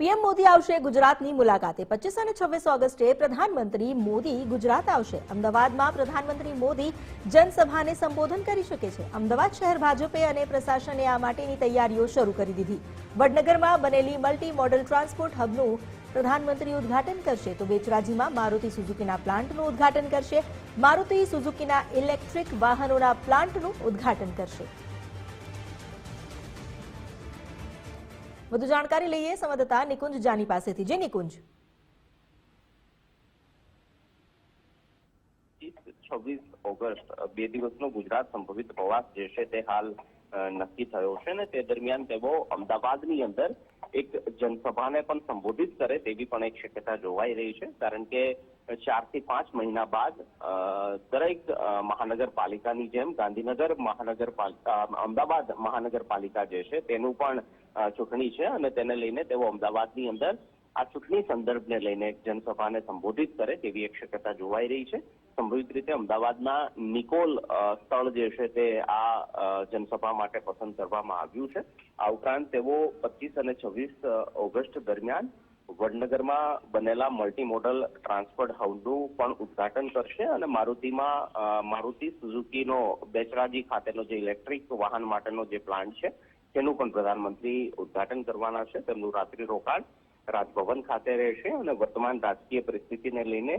PM Modi આવશે ગુજરાતની મુલાકાતે. પચીસ અને છવ્વીસ ઓગસ્ટે પ્રધાનમંત્રી મોદી ગુજરાત આવશે. અમદાવાદમાં પ્રધાનમંત્રી મોદી જનસભાને સંબોધન કરી શકે છે. અમદાવાદ શહેર ભાજપે અને પ્રશાસને આ માટેની તૈયારીઓ શરૂ કરી દીધી. વડનગરમાં બનેલી મલ્ટી મોડલ ટ્રાન્સપોર્ટ હબનું પ્રધાનમંત્રી ઉદ્ઘાટન કરશે. તો બેચરાજીમાં મારુતિ સુઝુકીના પ્લાન્ટનું ઉદ્ઘાટન કરશે. મારુતિ સુઝુકીના ઇલેક્ટ્રિક વાહનોના પ્લાન્ટનું ઉદ્ઘાટન કરશે. વધુ જાણકારી લઈએ સંવાદદાતા નિકુંજ જાની પાસેથી. જે નિકુંજ. છવ્વીસ ઓગસ્ટ બે દિવસનો ગુજરાત સંભવિત પ્રવાસ જે છે તે હાલ નક્કી થયો છે ને તે દરમિયાન તેઓ અમદાવાદની અંદર એક જનસભાને પણ સંબોધિત કરે તેવી પણ એક શક્યતા જોવાઈ રહી છે. કારણ કે ચારથી પાંચ મહિના બાદ દરેક મહાનગરપાલિકાની જેમ ગાંધીનગર મહાનગરપાલિકા અમદાવાદ મહાનગરપાલિકા જે છે તેનું પણ ચૂંટણી છે અને તેને લઈને તેઓ અમદાવાદની અંદર આ ચૂંટણી સંદર્ભને લઈને એક જનસભાને સંબોધિત કરે તેવી એક શક્યતા જોવાઈ રહી છે. સંભવિત રીતે અમદાવાદના નિકોલ સ્થળ જે છે તે આ જનસભા માટે પસંદ કરવામાં આવ્યું છે. આ ઉપરાંત તેઓ પચીસ અને છવ્વીસ ઓગસ્ટ દરમિયાન વડનગરમાં બનેલા મલ્ટી મોડલ ટ્રાન્સપોર્ટ હાઉસનું પણ ઉદ્ઘાટન કરશે અને મારુતિમાં મારુતિ સુઝુકીનો બેચરાજી ખાતેનો જે ઇલેક્ટ્રિક વાહન માટેનો જે પ્લાન્ટ છે, તેનું પણ પ્રધાનમંત્રી ઉદ્ઘાટન કરવાના છે. તેમનું રાત્રિ રોકાણ રાજભવન ખાતે રહેશે અને વર્તમાન રાજકીય પરિસ્થિતિને લઈને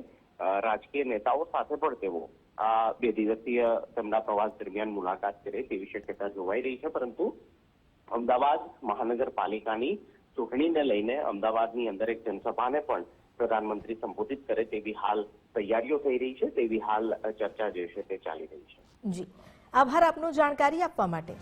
રાજકીય નેતાઓ સાથે પણ તેઓ, આ બે દિવસીય તેમના પ્રવાસ દરમિયાન મુલાકાત કરે તેવી શક્યતા જોવાઈ રહી છે. પરંતુ અમદાવાદ મહાનગરપાલિકાની ચૂંટણીને લઈને અમદાવાદની અંદર એક જનસભાને પણ પ્રધાનમંત્રી સંબોધિત કરે તેવી હાલ તૈયારીઓ થઈ રહી છે, તેવી હાલ ચર્ચા જે છે તે ચાલી રહી છે. જી. આભાર આપનું જાણકારી આપવા માટે.